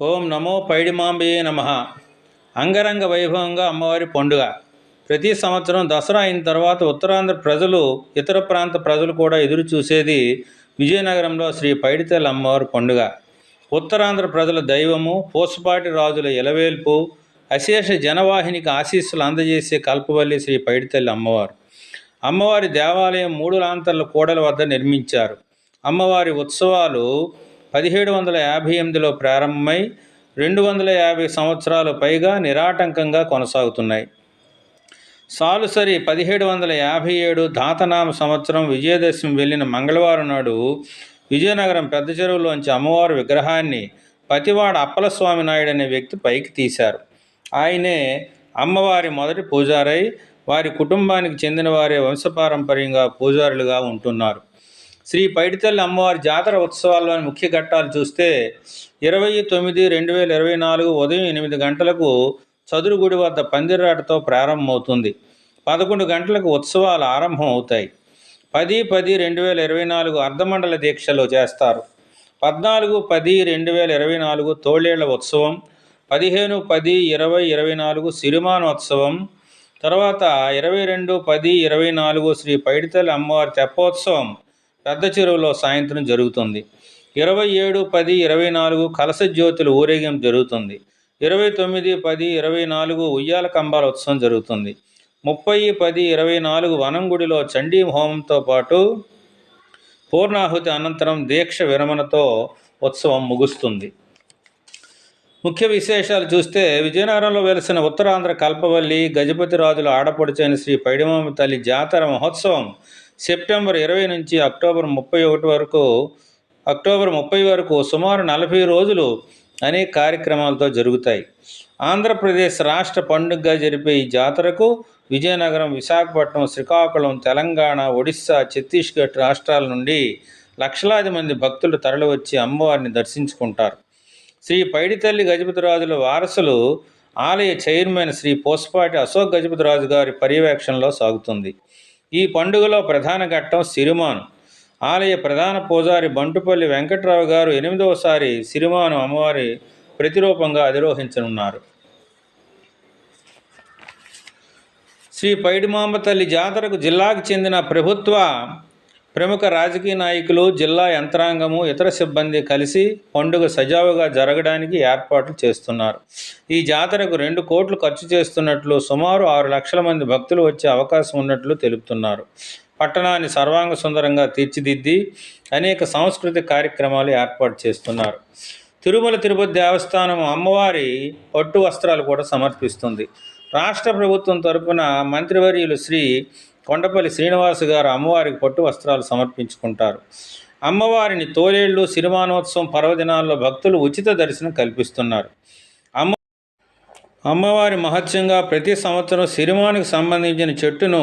ఓం నమో పైడిమాంబయే నమ. అంగరంగ వైభవంగా అమ్మవారి పండుగ. ప్రతి సంవత్సరం దసరా అయిన తర్వాత ఉత్తరాంధ్ర ప్రజలు ఇతర ప్రాంత ప్రజలు కూడా ఎదురు చూసేది విజయనగరంలో శ్రీ పైడితల్లి అమ్మవారి పండుగ. ఉత్తరాంధ్ర ప్రజల దైవము పూసపాటి రాజుల ఎలవేల్పు అశేష జనవాహినికి ఆశీస్సులు అందజేసే కల్పవల్లి శ్రీ పైడితల్లి అమ్మవారు. అమ్మవారి దేవాలయం మూడు లాంతర్ల కూడల వద్ద నిర్మించారు. అమ్మవారి ఉత్సవాలు పదిహేడు వందల యాభై ఎనిమిదిలో ప్రారంభమై రెండు వందల యాభై సంవత్సరాలు పైగా నిరాటంకంగా కొనసాగుతున్నాయి. సాలుసరి పదిహేడు వందల యాభై ఏడు ధాతనామ సంవత్సరం విజయదశమి వెళ్ళిన మంగళవారం నాడు విజయనగరం పెద్ద చెరువులోంచి అమ్మవారి విగ్రహాన్ని పతివాడ అప్పలస్వామి నాయుడు అనే వ్యక్తి పైకి తీశారు. ఆయనే అమ్మవారి మొదటి పూజారై వారి కుటుంబానికి చెందిన వారే వంశపారంపర్యంగా పూజారులుగా ఉంటున్నారు. శ్రీ పైడితల్లి అమ్మవారి జాతర ఉత్సవాల్లోని ముఖ్య ఘట్టాలు చూస్తే ఇరవై తొమ్మిది రెండు వేల ఇరవై నాలుగు ఉదయం ఎనిమిది గంటలకు చదురుగుడి వద్ద పందిరాటతో ప్రారంభమవుతుంది. పదకొండు గంటలకు ఉత్సవాలు ఆరంభం అవుతాయి పది పది రెండు వేల ఇరవై నాలుగు అర్ధమండల దీక్షలు చేస్తారు. పద్నాలుగు పది రెండు వేల ఇరవై నాలుగు తోళేళ్ళ ఉత్సవం. పదిహేను పది ఇరవై ఇరవై నాలుగు సిరిమానోత్సవం. తర్వాత ఇరవై రెండు పది ఇరవై నాలుగు శ్రీ పైడితల్లి అమ్మవారి తెప్పోత్సవం. పెద్ద చెరువులో సాయంత్రం జరుగుతుంది. ఇరవై ఏడు పది ఇరవై నాలుగు కలస జ్యోతుల ఊరేగం జరుగుతుంది. ఇరవై తొమ్మిది పది ఇరవై నాలుగు ఉయ్యాల కంబాల ఉత్సవం జరుగుతుంది. ముప్పై పది ఇరవై నాలుగు వనంగుడిలో చండీ హోమంతో పాటు పూర్ణాహుతి అనంతరం దీక్ష విరమణతో ఉత్సవం ముగుస్తుంది. ముఖ్య విశేషాలు చూస్తే విజయనగరంలో వెలిసిన ఉత్తరాంధ్ర కల్పవల్లి గజపతి రాజుల ఆడపడుచైన శ్రీ పైడిమామ తల్లి జాతర మహోత్సవం సెప్టెంబర్ ఇరవై నుంచి అక్టోబర్ ముప్పై ఒకటి వరకు అక్టోబర్ ముప్పై వరకు సుమారు నలభై రోజులు అనేక కార్యక్రమాలతో జరుగుతాయి. ఆంధ్రప్రదేశ్ రాష్ట్ర పండుగగా జరిపే ఈ జాతరకు విజయనగరం విశాఖపట్నం శ్రీకాకుళం తెలంగాణ ఒడిశా ఛత్తీస్గఢ్ రాష్ట్రాల నుండి లక్షలాది మంది భక్తులు తరలివచ్చి అమ్మవారిని దర్శించుకుంటారు. శ్రీ పైడితల్లి గజపతిరాజుల వారసులు ఆలయ చైర్మన్ శ్రీ పోసపాటి అశోక్ గజపతిరాజు గారి పర్యవేక్షణలో సాగుతుంది. ఈ పండుగలో ప్రధాన ఘట్టం సిరిమాను. ఆలయ ప్రధాన పూజారి బంటుపల్లి వెంకట్రావు గారు ఎనిమిదవసారి సిరిమాను అమ్మవారి ప్రతిరూపంగా అధిరోహించనున్నారు. శ్రీ పైడిమాంబ తల్లి జాతరకు జిల్లాకు చెందిన ప్రభుత్వ ప్రముఖ రాజకీయ నాయకులు జిల్లా యంత్రాంగము ఇతర సిబ్బంది కలిసి పండుగ సజావుగా జరగడానికి ఏర్పాట్లు చేస్తున్నారు. ఈ జాతరకు రెండు కోట్లు ఖర్చు చేస్తున్నట్లు సుమారు ఆరు లక్షల మంది భక్తులు వచ్చే అవకాశం ఉన్నట్లు తెలుపుతున్నారు. పట్టణాన్ని సర్వాంగ సుందరంగా తీర్చిదిద్ది అనేక సాంస్కృతిక కార్యక్రమాలు ఏర్పాటు చేస్తున్నారు. తిరుమల తిరుపతి దేవస్థానం అమ్మవారి పట్టు వస్త్రాలు కూడా సమర్పిస్తుంది. రాష్ట్ర ప్రభుత్వం తరపున మంత్రివర్యులు శ్రీ కొండపల్లి శ్రీనివాస్ గారు అమ్మవారికి పట్టు వస్త్రాలు సమర్పించుకుంటారు. అమ్మవారిని తోలేళ్ళు సిరిమానోత్సవం పర్వదినాల్లో భక్తులు ఉచిత దర్శనం కల్పిస్తున్నారు. అమ్మ అమ్మవారి మహత్యంగా ప్రతి సంవత్సరం సిరిమానికి సంబంధించిన చెట్టును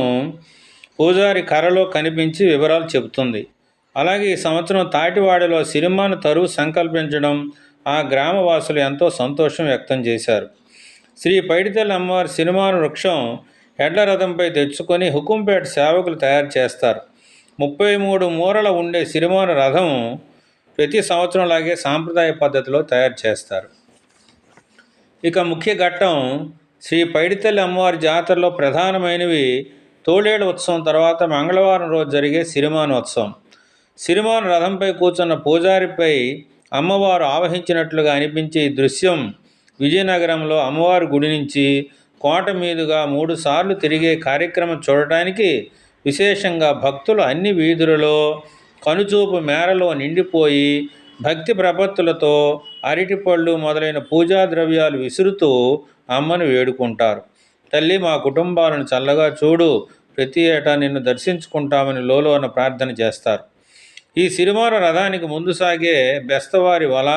పూజారి కర్రలో కనిపించి వివరాలు చెబుతుంది. అలాగే ఈ సంవత్సరం తాటివాడలో సిరిమాను తరువు సంకల్పించడం ఆ గ్రామవాసులు ఎంతో సంతోషం వ్యక్తం చేశారు. శ్రీ పైడితల్లి అమ్మవారి సిరిమాను వృక్షం ఎడ్ల రథంపై తెచ్చుకొని హుకుంపేట సేవకులు తయారు చేస్తారు. ముప్పై మూడు మూరల ఉండే సిరిమాను రథం ప్రతి సంవత్సరంలాగే సాంప్రదాయ పద్ధతిలో తయారు చేస్తారు. ఇక ముఖ్య ఘట్టం శ్రీ పైడితల్లి అమ్మవారి జాతరలో ప్రధానమైనవి తోడేడు ఉత్సవం తర్వాత మంగళవారం రోజు జరిగే సిరిమానోత్సవం. సిరిమాను రథంపై కూర్చున్న పూజారిపై అమ్మవారు ఆవహించినట్లుగా అనిపించే ఈ దృశ్యం విజయనగరంలో అమ్మవారి గుడి నుంచి కోట మీదుగా మూడుసార్లు తిరిగే కార్యక్రమం చూడటానికి విశేషంగా భక్తులు అన్ని వీధులలో కనుచూపు మేరలో నిండిపోయి భక్తి ప్రపత్తులతో అరటిపళ్ళు మొదలైన పూజా ద్రవ్యాలు విసురుతూ అమ్మను వేడుకుంటారు. తల్లి మా కుటుంబాలను చల్లగా చూడు. ప్రతి ఏటా నిన్ను దర్శించుకుంటామని లోలోన ప్రార్థన చేస్తారు. ఈ సిరిమార రథానికి ముందు సాగే బెస్తవారి వల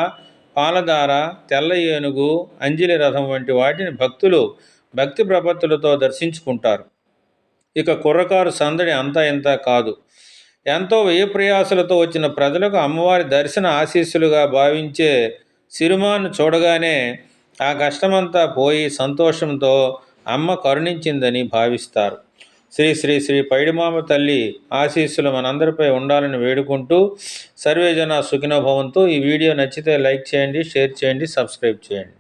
పాలధార తెల్ల ఏనుగు అంజలి రథం వంటి వాటిని భక్తులు భక్తి ప్రపత్తులతో దర్శించుకుంటారు. ఇక కుర్రకారు సందడి అంతా ఇంత కాదు. ఎంతో వ్యయ ప్రయాసలతో వచ్చిన ప్రజలకు అమ్మవారి దర్శన ఆశీస్సులుగా భావించే సిరిమాను చూడగానే ఆ కష్టమంతా పోయి సంతోషంతో అమ్మ కరుణించిందని భావిస్తారు. శ్రీ శ్రీ శ్రీ పైడిమామ తల్లి ఆశీస్సులు మనందరిపై ఉండాలని వేడుకుంటూ సర్వేజన సుఖినో భవంతు. ఈ వీడియో నచ్చితే లైక్ చేయండి షేర్ చేయండి సబ్స్క్రైబ్ చేయండి.